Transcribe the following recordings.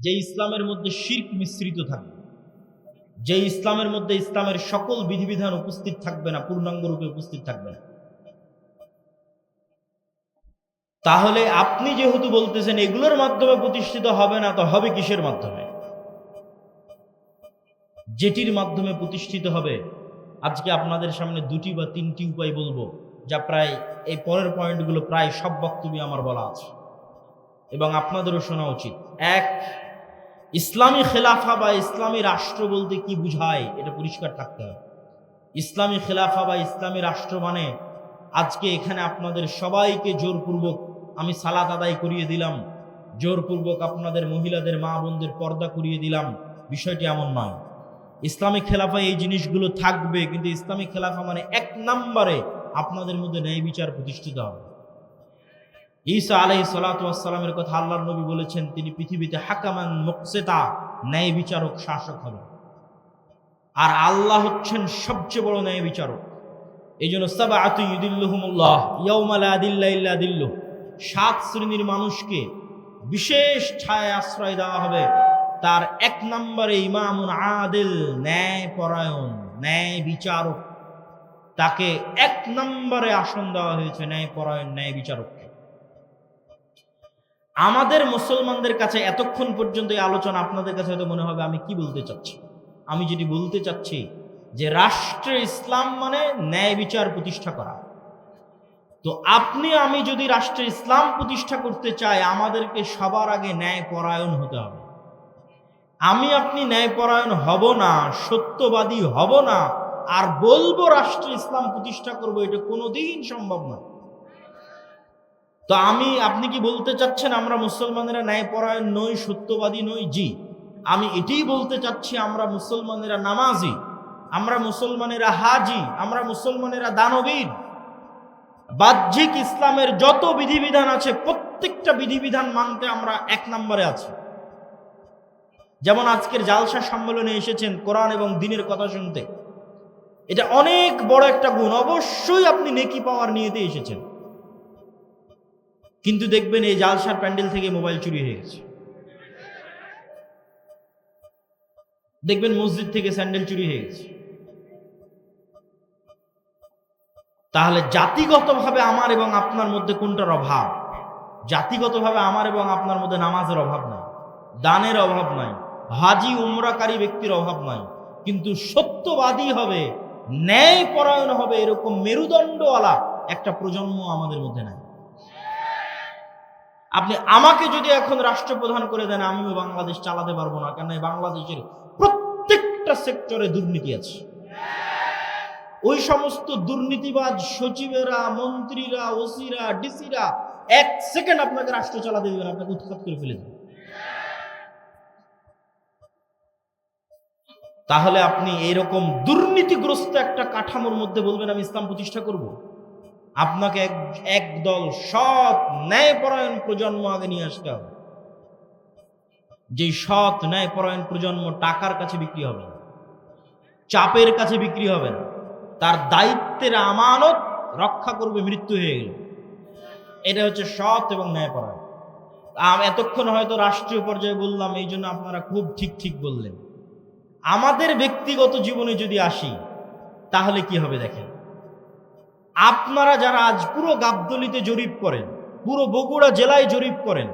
যে ইসলামের মধ্যে শির্ক মিশ্রিত থাকবে, যে ইসলামের মধ্যে ইসলামের সকল বিধিবিধান উপস্থিত থাকবে না, পূর্ণাঙ্গ রূপে উপস্থিত থাকবে না। তাহলে আপনি যেহেতু বলতেছেন এগুলোর মাধ্যমে প্রতিষ্ঠিত হবে না, তো হবে কিসের মাধ্যমে? যেটির মাধ্যমে প্রতিষ্ঠিত হবে, আজকে আপনাদের সামনে দুটি বা তিনটি উপায় বলব, যা প্রায় এই পরের পয়েন্টগুলো প্রায় সব বক্তব্যে আমার বলা আছে। এবং আপনাদেরও শোনা উচিত। এক ইসলামী খেলাফা বা ইসলামী রাষ্ট্র বলতে কি বুঝায়, এটা পরিষ্কার থাকতে হবে। ইসলামী খেলাফা বা ইসলামী রাষ্ট্র মানে আজকে এখানে আপনাদের সবাইকে জোরপূর্বক আমি সালাত আদায় করিয়ে দিলাম, জোরপূর্বক আপনাদের মহিলাদের, মা বোনদের পর্দা করিয়ে দিলাম, বিষয়টি এমন নয়। ইসলামী খেলাফা এই জিনিসগুলো থাকবে, কিন্তু ইসলামী খেলাফা মানে এক নম্বরে আপনাদের মধ্যে ন্যায় বিচার প্রতিষ্ঠিত হবে। ঈসা আলহি সালাতামের কথা আল্লাহর নবী বলেছেন, তিনি পৃথিবীতে হাকামান মুকসেতা, ন্যায় বিচারক শাসক হবে আর আল্লাহ হচ্ছেন সবচেয়ে বড় ন্যায় বিচারক। এই জন্য দিল্ল সাত শ্রেণির মানুষকে বিশেষ ছায় আশ্রয় দেওয়া হবে। তার এক নম্বরে ইমামুন আদিল ন্যায় পরায়ণ ন্যায় বিচারক। তাকে এক নম্বরে আসন দেওয়া হয়েছে ন্যায় পরায়ণ ন্যায় বিচারককে আমাদের মুসলমানদের কাছে এতক্ষণ পর্যন্ত এই আলোচনা আপনাদের কাছে হয়তো মনে হবে, আমি কি বলতে চাচ্ছি? আমি যেটি বলতে চাচ্ছি যে রাষ্ট্রে ইসলাম মানে ন্যায় বিচার প্রতিষ্ঠা করা। তো আপনি, আমি যদি রাষ্ট্রে ইসলাম প্রতিষ্ঠা করতে চাই, আমাদেরকে সবার আগে ন্যায় পরায়ণ হতে হবে। আমি আপনি ন্যায়পরায়ণ হব না, সত্যবাদী হব না, আর বলব রাষ্ট্রে ইসলাম প্রতিষ্ঠা করব, এটা কোনোদিন সম্ভব না তো আমি, আপনি কি বলতে চাচ্ছেন আমরা মুসলমানেরা ন্যায়পরায়ণ নই, সত্যবাদী নই? জি। আমি এটাই বলতে চাচ্ছি আমরা মুসলমানেরা নামাজি, আমরা মুসলমানেরা হাজি, আমরা মুসলমানেরা দানবীর। বাহ্যিক ইসলামের যত বিধিবিধান আছে, প্রত্যেকটা বিধিবিধান মানতে আমরা এক নম্বরে আছি। যেমন আজকের জালসা সম্মেলনে এসেছেন কোরআন এবং দিনের কথা শুনতে। এটা অনেক বড় একটা গুণ। অবশ্যই আপনি নেকি পাওয়ার নিয়েতে এসেছেন। কিন্তু দেখবেন এই জালসার প্যান্ডেল থেকে মোবাইল চুরি হয়ে গেছে। দেখবেন মসজিদ থেকে স্যান্ডেল চুরি হয়ে গেছে। তাহলে জাতিগতভাবে আমার এবং আপনার মধ্যে কোনটার অভাব? জাতিগতভাবে আমার এবং আপনার মধ্যে নামাজের অভাব নাই, দানের অভাব নাই, হাজি উমরাকারী ব্যক্তির অভাব নাই। কিন্তু সত্যবাদী হবে ন্যায় পরায়ণ হবে এরকম মেরুদণ্ডওয়ালা একটা প্রজন্ম আমাদের মধ্যে নাই। আপনি আমাকে যদি এখন রাষ্ট্রপ্রধান করে দেন, আমিও বাংলাদেশ চালাতে পারব না। কেন বাংলাদেশের প্রত্যেকটা সেক্টরে দুর্নীতি আছে। ওই সমস্ত দুর্নীতিবাজ সচিবেরা, মন্ত্রীরা, ওসিরা, ডিসিরা, এক সেকেন্ড আপনাকে রাষ্ট্র চালাতে দেবেন আপনাকে উৎখাত করে ফেলে দেবেন তাহলে আপনি এইরকম দুর্নীতিগ্রস্ত একটা কাঠামোর মধ্যে বলবেন, আমি ইসলাম প্রতিষ্ঠা করব। আপনাকে এক, একদল সৎ ন্যায়পরায়ণ প্রজন্ম আগে নিয়ে আসতে হবে। যে সৎ ন্যায়পরায়ণ প্রজন্ম টাকার কাছে বিক্রি হবে না, চাপের কাছে বিক্রি হবে না, তার দায়িত্বের আমানত রক্ষা করবে মৃত্যু হয়ে গেল। এটা হচ্ছে সৎ এবং ন্যায়পরায়ণ। এতক্ষণ হয়তো রাষ্ট্রীয় পর্যায়ে বললাম, এই জন্য আপনারা খুব ঠিক ঠিক বললেন। আমাদের ব্যক্তিগত জীবনে যদি আসি, তাহলে কি হবে দেখেন? আপনারা যারা আজ পুরো গাবদলিতে জরিপ করেন, পুরো বগুড়া জেলায় জরিপ করেন,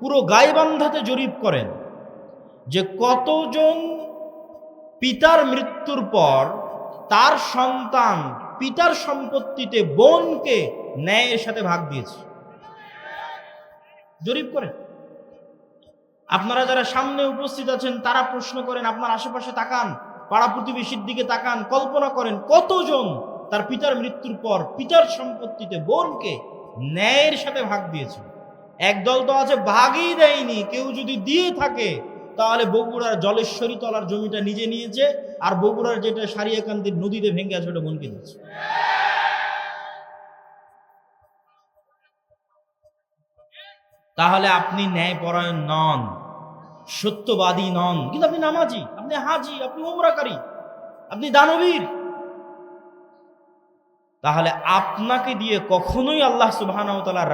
পুরো গাইবান্ধাতে জরিপ করেন, যে কতজন পিতার মৃত্যুর পর তার সন্তান পিতার সম্পত্তিতে বোনকে ন্যায়ের সাথে ভাগ দিয়েছে। জরিপ করেন। আপনারা যারা সামনে উপস্থিত আছেন, তারা প্রশ্ন করেন, আপনার আশেপাশে তাকান, পাড়া প্রতিবেশীর দিকে তাকান, কল্পনা করেন কতজন তার পিতার মৃত্যুর পর পিতার সম্পত্তিতে বোনকে ন্যায়ের সাথে ভাগ দিয়েছে একদল তো আছে, ভাগই দেয়নি। কেউ যদি দিয়ে থাকে, তাহলে বগুড়ার জলেশ্বরী তলার জমিটা নিজে নিয়েছে আর বগুড়ার যেটা সারিয়াকান্দির নদীতে ভেঙে আছে, ওটা বোনকে দিয়েছে। তাহলে আপনি ন্যায়পরায়ণ নন, সত্যবাদী নন। কিন্তু আপনি নামাজি, আপনি হাজি, আপনি উমরাকারী আপনি দানবীর। তাহলে আপনাকে দিয়ে কখনোই আল্লাহ সুবাহ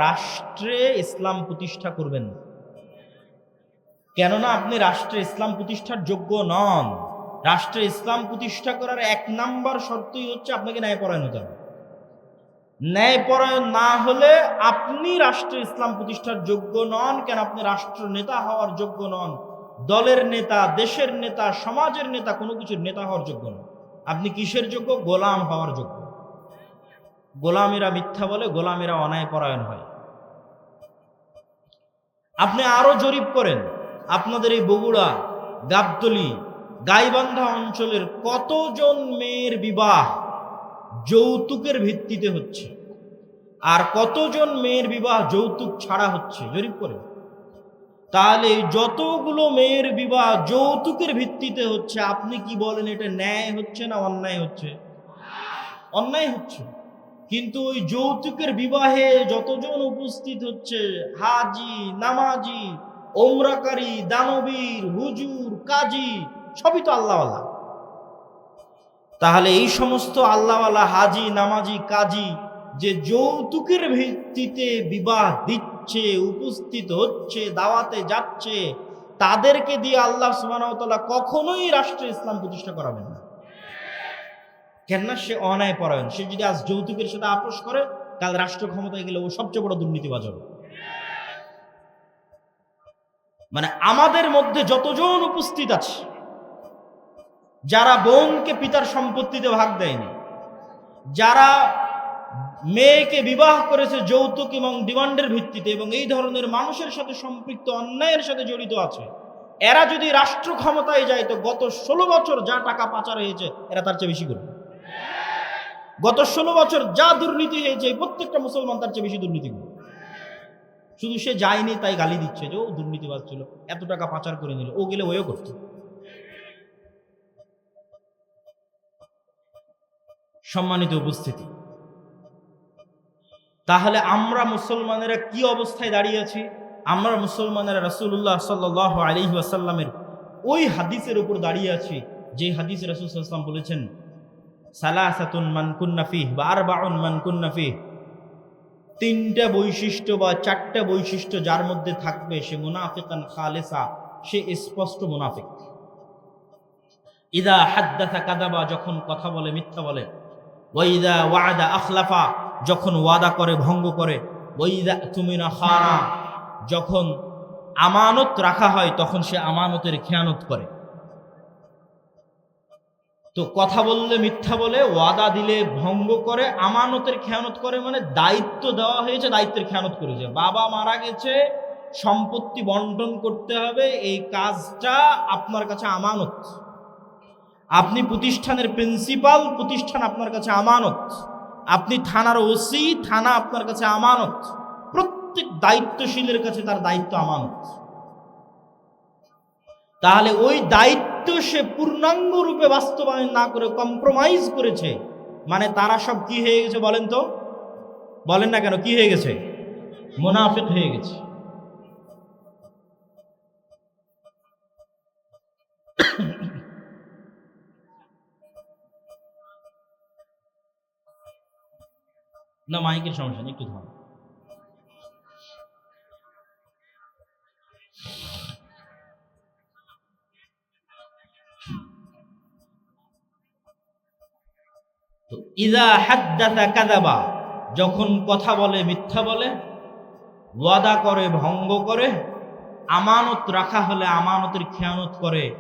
রাষ্ট্রে ইসলাম প্রতিষ্ঠা করবেন না। কেননা আপনি রাষ্ট্রে ইসলাম প্রতিষ্ঠার যোগ্য নন। রাষ্ট্রে ইসলাম প্রতিষ্ঠা করার এক নাম্বার শর্তই হচ্ছে আপনাকে ন্যায়পরায়ণ হতে হবে। ন্যায়পরায়ণ না হলে আপনি রাষ্ট্রে ইসলাম প্রতিষ্ঠার যোগ্য নন, কেন আপনি রাষ্ট্র নেতা হওয়ার যোগ্য নন, দলের নেতা, দেশের নেতা, সমাজের নেতা, কোনো কিছুর নেতা হওয়ার যোগ্য নন। আপনি কিসের যোগ্য? গোলাম হওয়ার যোগ্য। গোলামেরা মিথ্যা বলে, গোলামেরা অন্যায়পরায়ণ হয়। আপনি আরও জরিপ করেন, আপনাদের এই বগুড়া, গাবতলি, গাইবান্ধা অঞ্চলের কতজন মেয়ের বিবাহ যৌতুকের ভিত্তিতে হচ্ছে? আর কতজন মেয়ের বিবাহ যৌতুক ছাড়া হচ্ছে? জরিপ করে তাহলে যতগুলো মেয়ের বিবাহ যৌতুকের ভিত্তিতে হচ্ছে, আপনি কি বলেন এটা ন্যায় হচ্ছে না অন্যায় হচ্ছে? অন্যায় হচ্ছে। কিন্তু ওই যৌতুকের বিবাহে যতজন উপস্থিত হচ্ছে, হাজি, নামাজি, ওমরাকারী, দানবীর, হুজুর, কাজী, সবই তো আল্লাহওয়ালা। তাহলে এই সমস্ত আল্লাহওয়ালা, হাজি, নামাজি, কাজী যে যৌতুকের ভিত্তিতে বিবাহ দিচ্ছে, উপস্থিত হচ্ছে, দাওয়াতে যাচ্ছে, তাদেরকে দিয়ে আল্লাহ সুবাহতাল্লাহ কখনোই রাষ্ট্রে ইসলাম প্রতিষ্ঠা করাবেন না। কেননা সে অন্যায় পরায়ণ সে যদি আজ যৌতুকের সাথে আপোষ করে কাল রাষ্ট্র ক্ষমতায় গেলে ও সবচেয়ে বড় দুর্নীতিবাজ হবে। মানে আমাদের মধ্যে যতজন উপস্থিত আছে, যারা বোনকে পিতার সম্পত্তিতে ভাগ দেয়নি, যারা মেয়েকে বিবাহ করেছে যৌতুক এবং ডিমান্ডের ভিত্তিতে এবং এই ধরনের মানুষের সাথে সম্পৃক্ত, অন্যায়ের সাথে জড়িত আছে, এরা যদি রাষ্ট্র ক্ষমতায় যায়, তো গত ষোলো বছর যা টাকা পাচার হয়েছে, এরা তার চেয়ে বেশি করবে গত ষোলো বছর যা দুর্নীতি হয়েছে প্রত্যেকটা মুসলমান তার চেয়ে বেশি দুর্নীতি করবে শুধু সে যায়নি, তাই গালি দিচ্ছে যে, ও দুর্নীতিবাজ ছিল, এত টাকা পাচার করে নিল, ও গেলে ওও করতো। সম্মানিত উপস্থিতি, তাহলে আমরা মুসলমানেরা কি অবস্থায় দাঁড়িয়ে আছি? আমরা মুসলমানেরা রাসূলুল্লাহ সাল্লাহ আলী আসাল্লামের ওই হাদিসের উপর দাঁড়িয়ে আছি, যে হাদিস রাসুল সাল্লাম বলেছেন সালাসাতুন মান কুন্নাফিহ বা আর বাউন মান কুন্নাফিহ তিনটা বৈশিষ্ট্য বা চারটা বৈশিষ্ট্য যার মধ্যে থাকবে সে মুনাফিকান খালেসা, সে স্পষ্ট মুনাফিক। ইদা হাদ্দাথা কাদাবা, যখন কথা বলে, মিথ্যা বলে। ওয়াইদা ওয়াদা আখলাফা, যখন ওয়াদা করে, ভঙ্গ করে। ওইদা তুমিনা খানা, যখন আমানত রাখা হয়, তখন সে আমানতের খেয়ানত করে। তো কথা বললে, মিথ্যা বলে, ওয়াদা দিলে, ভঙ্গ করে, আমানতের খেয়ানত করে মানে দায়িত্ব দেওয়া হয়েছে, দায়িত্বের খেয়ানত করেছে। বাবা মারা গেছে, সম্পত্তি বন্টন করতে হবে, এই কাজটা আপনার কাছে আমানত। আপনি প্রতিষ্ঠানের প্রিন্সিপাল, প্রতিষ্ঠান আপনার কাছে আমানত। আপনি থানার ওসি থানা আপনার কাছে আমানত। প্রত্যেক দায়িত্বশীলের কাছে তার দায়িত্ব আমানত। তাহলে ওই দায়িত্ব সে পূর্ণাঙ্গ রূপে বাস্তবায়ন না করে কম্প্রোমাইজ করেছে। মানে তারা সব কি হয়ে গেছে বলেন তো? বলেন না কেন, কি হয়ে গেছে? মোনাফিক হয়ে গেছে। না, মাইকের সমস্যা নেই, একটু থাম ইদা হাদ্দাথা কাদাবা যখন কথা বলে, মিথ্যা বলে, ওয়াদা করে, ভঙ্গ করে, আমানত রাখা হলে আমানতের খেয়ানত করে,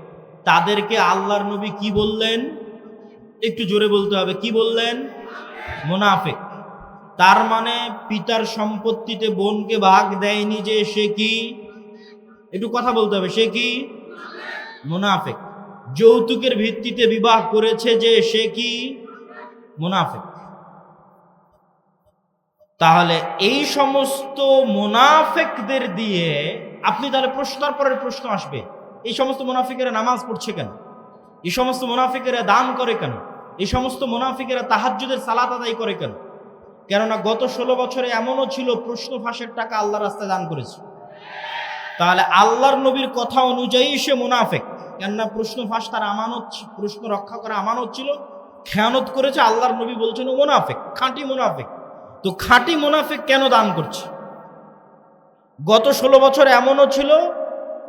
তাদেরকে আল্লাহর নবী কি বললেন? একটু জোরে বলতে হবে, কি বললেন? মোনাফেক। তার মানে পিতার সম্পত্তিতে বোনকে ভাগ দেয়নি যে সে কি? একটু কথা বলতে হবে, সে কি? মুনাফেক। যৌতুকের ভিত্তিতে বিবাহ করেছে যে সে কি? মুনাফেক। তাহলে এই সমস্ত মুনাফেকদের দিয়ে আপনি তাহলে প্রশ্ন পরের প্রশ্ন আসবে। এই সমস্ত মুনাফিকেরা নামাজ পড়ছে কেন? এই সমস্ত মুনাফিকেরা দান করে কেন? এই সমস্ত মুনাফিকেরা তাহাজ্জুদের সালাত আদায় করে কেন? কেননা গত ষোলো বছরে এমনও ছিল প্রশ্ন ফাঁসের টাকা আল্লাহ রাস্তায় দান করেছে। তাহলে আল্লাহর নবীর কথা অনুযায়ী সে মুনাফেক। কেননা প্রশ্ন ফাঁস তার আমানত, প্রশ্ন রক্ষা করা আমানত ছিল। খেয়ানত করেছে, আল্লাহর নবী বলছেন মুনাফেক, খাঁটি মুনাফেক। তো খাঁটি মুনাফেক কেন দান করছে? গত ষোলো বছর এমনও ছিল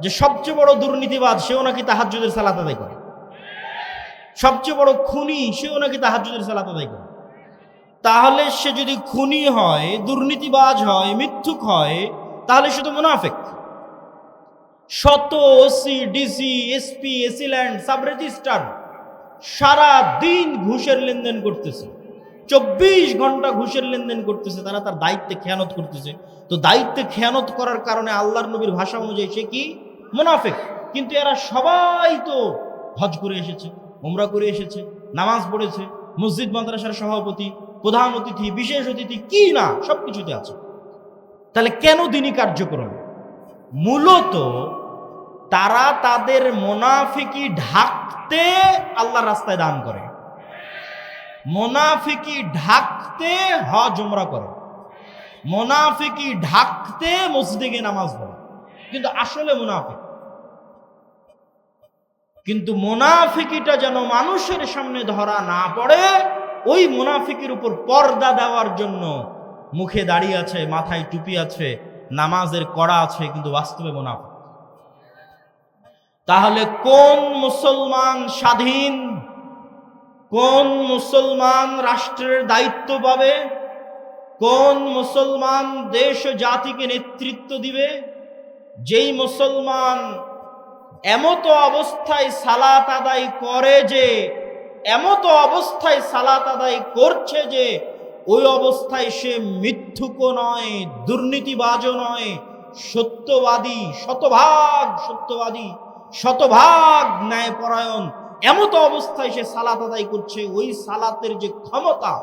যে সবচেয়ে বড় দুর্নীতিবাদ সেও নাকি তাহাজ্জুদের সালাত আদায় করে। সবচেয়ে বড় খুনি, সেও নাকি তাহাজ্জুদের সালাত আদায় করে। তাহলে সে যদি খুনি হয়, দুর্নীতিবাজ হয়, মিথ্যুক হয়, তাহলে সে তো মুনাফেক। শত, O C, D C, S P A C land sub registrar সারা দিন ঘুষের লেনদেন করতেছে। চব্বিশ ঘণ্টা ঘুষের লেনদেন করতেছে, তারা তার দায়িত্বে খেয়ানত করতেছে। তো দায়িত্বে খেয়ানত করার কারণে আল্লাহর নবীর ভাষা অনুযায়ী সে কি? মুনাফেক। কিন্তু এরা সবাই তো হজ করে এসেছে ওমরা করে এসেছে, নামাজ পড়েছে, মসজিদ মাদ্রাসার সভাপতি, প্রধান অতিথি, বিশেষ অতিথি, কি না সব কিছুতে আছে। তাহলে কেন দিনই কার্যক্রম? মূলত তারা তাদের মোনাফিকি ঢাকতে আল্লাহর রাস্তায় দান করে। মোনাফিকি ঢাকতে হজ, উমরা করে। মোনাফিকি ঢাকতে মসজিদে নামাজ পড়ে। কিন্তু আসলে মুনাফিক। কিন্তু মোনাফিকিটা যেন মানুষের সামনে ধরা না পড়ে, ওই মুনাফিকের উপর পর্দা দেওয়ার জন্য মুখে দাঁড়িয়ে আছে, মাথায় টুপি আছে, নামাজের কড়া আছে, কিন্তু বাস্তবে মুনাফিক। তাহলে কোন মুসলমান স্বাধীন? কোন মুসলমান রাষ্ট্রের দায়িত্ব পাবে? কোন মুসলমান দেশ ও জাতিকে নেতৃত্ব দিবে? যেই মুসলমান এমত অবস্থায় সালাত আদায় করে যে, এমত অবস্থায় সালাত আদায় করছে যে, ওই অবস্থায় সে মিথ্যুক নয়, দুর্নীতিবাজও নয়, সত্যবাদী, শতভাগ সত্যবাদী। শতভাগ ন্যায়পরায়ণ। এমত অবস্থায় সে সালাত আদায় করছে। ওই সালাতের যে ক্ষমতা,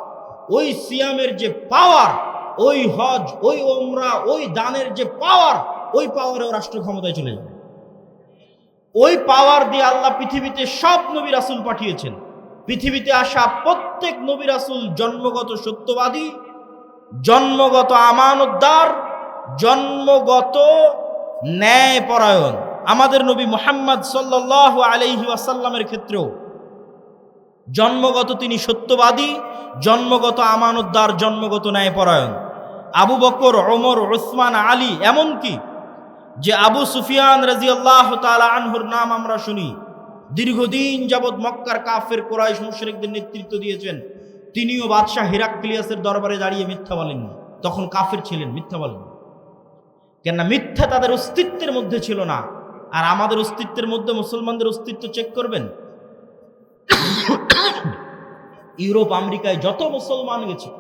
ওই সিয়ামের যে পাওয়ার, ওই হজ, ওই ওমরা ওই দানের যে পাওয়ার, ওই পাওয়ারেও রাষ্ট্র ক্ষমতায় চলে যাবে। ওই পাওয়ার দিয়ে আল্লাহ পৃথিবীতে সব নবী রাসুল পাঠিয়েছেন। পৃথিবীতে আসা প্রত্যেক নবী রাসুল জন্মগত সত্যবাদী, জন্মগত আমানতদার, জন্মগত ন্যায়পরায়ণ। আমাদের নবী মোহাম্মদ সাল্লাহ আলাইহি ওয়াসাল্লামের ক্ষেত্রেও জন্মগত তিনি সত্যবাদী, জন্মগত আমানতদার, জন্মগত ন্যায়পরায়ণ। আবু বকর, ওমর ওসমান আলী এমনকি যে আবু সুফিয়ান রাজি আল্লাহ আনহুর নাম আমরা শুনি, দীর্ঘদিন যাবৎ মক্কার কাফের কোরাইশ মুশরিকদের নেতৃত্ব দিয়েছেন, তিনিও বাদশাহ হিরাক্লিয়াসের দরবারে দাঁড়িয়ে মিথ্যা বলেননি। তখন কাফের ছিলেন, মিথ্যা বলেন কেননা মিথ্যা তাদের অস্তিত্বের মধ্যে ছিল না। আর আমাদের অস্তিত্বের মধ্যে মুসলমানদের অস্তিত্ব চেক করবেন। ইউরোপ, আমেরিকায় যত মুসলমান গেছে,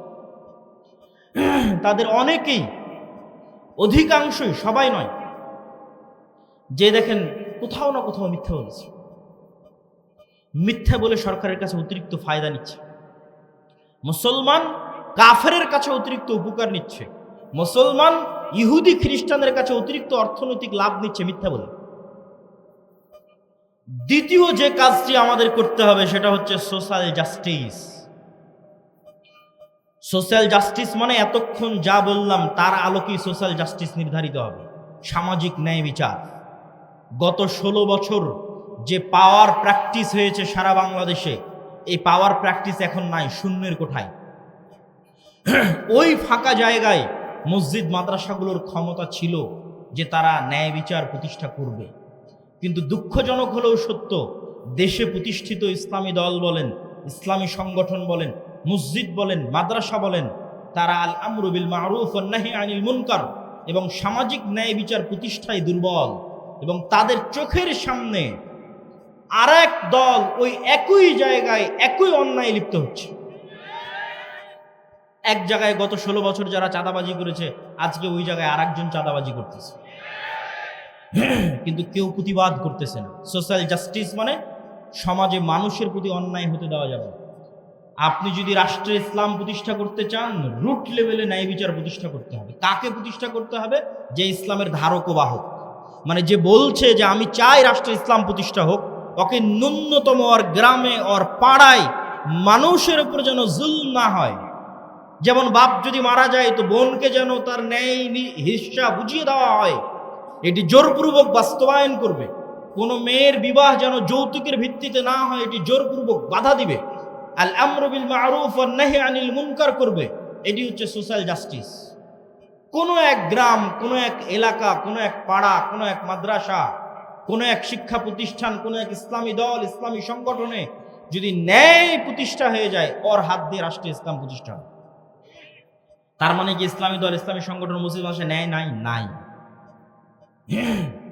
তাদের অনেকেই অধিকাংশই সবাই নয়, যে দেখেন কোথাও না কোথাও মিথ্যা বলেছে। মিথ্যা বলে সরকারের কাছে অতিরিক্ত ফায়দা নিচ্ছে। মুসলমান কাফেরের কাছে অতিরিক্ত উপকার নিচ্ছে। মুসলমান ইহুদি খ্রিস্টানদের কাছে অতিরিক্ত অর্থনৈতিক লাভ নিচ্ছে মিথ্যা বলে। দ্বিতীয় যে কাজটি আমাদের করতে হবে সেটা হচ্ছে সোশ্যাল জাস্টিস। সোশ্যাল জাস্টিস মানে এতক্ষণ যা বললাম তার আলোকেই সোশ্যাল জাস্টিস নির্ধারিত হবে। সামাজিক ন্যায় বিচার। গত ষোলো বছর যে পাওয়ার প্র্যাকটিস হয়েছে সারা বাংলাদেশে, এই পাওয়ার প্র্যাকটিস এখন নাই, শূন্যের কোঠায়। ওই ফাঁকা জায়গায় মসজিদ মাদ্রাসাগুলোর ক্ষমতা ছিল যে তারা ন্যায় বিচার প্রতিষ্ঠা করবে। কিন্তু দুঃখজনক হলেও সত্য, দেশে প্রতিষ্ঠিত ইসলামী দল বলেন, ইসলামী সংগঠন বলেন, মসজিদ বলেন, মাদ্রাসা বলেন, তারা আল আমরুবিল মারুফ নাহি আনিল মুনকার এবং সামাজিক ন্যায় বিচার প্রতিষ্ঠায় দুর্বল এবং তাদের চোখের সামনে আর এক দল ওই একই জায়গায় একই অন্যায় লিপ্ত হচ্ছে। এক জায়গায় গত ষোলো বছর যারা চাঁদাবাজি করেছে, আজকে ওই জায়গায় আর একজন চাঁদাবাজি করতেছে। কিন্তু কেউ প্রতিবাদ করতেছে না। সোশ্যাল জাস্টিস মানে সমাজে মানুষের প্রতি অন্যায় হতে দেওয়া যাবে আপনি যদি রাষ্ট্রে ইসলাম প্রতিষ্ঠা করতে চান রুট লেভেলে ন্যায় বিচার প্রতিষ্ঠা করতে হবে। কাকে প্রতিষ্ঠা করতে হবে? যে ইসলামের ধারক বাহক। মানে যে বলছে যে আমি চাই রাষ্ট্রে ইসলাম প্রতিষ্ঠা হোক, ওকে ন্যূনতম ওর গ্রামে, ওর পাড়ায় মানুষের উপর যেন জুল না হয়। যেমন বাপ যদি মারা যায়, তো বোনকে যেন তার ন্যায় হিস্সা বুঝিয়ে দেওয়া হয়। এটি জোরপূর্বক বাস্তবায়ন করবে। কোনো মেয়ের বিবাহ যেন যৌতুকের ভিত্তিতে না হয়, এটি জোরপূর্বক বাধা দিবে। আল আমরবিল মারুফ আর নাহি আনিল মুনকার করবে। এটি হচ্ছে সোশ্যাল জাস্টিস। কোনো এক গ্রাম, কোনো এক এলাকা, কোনো এক পাড়া, কোনো এক মাদ্রাসা, কোনো এক শিক্ষা প্রতিষ্ঠান, কোনো এক ইসলামী দল, ইসলামী সংগঠনে যদি ন্যায় প্রতিষ্ঠা হয়ে যায়, ওর হাত দিয়ে রাষ্ট্রীয় ইসলাম প্রতিষ্ঠা তার মানে কি ইসলামী দল, ইসলামী সংগঠন, মুসলিম মানুষের ন্যায় নাই? নাই। Yeah.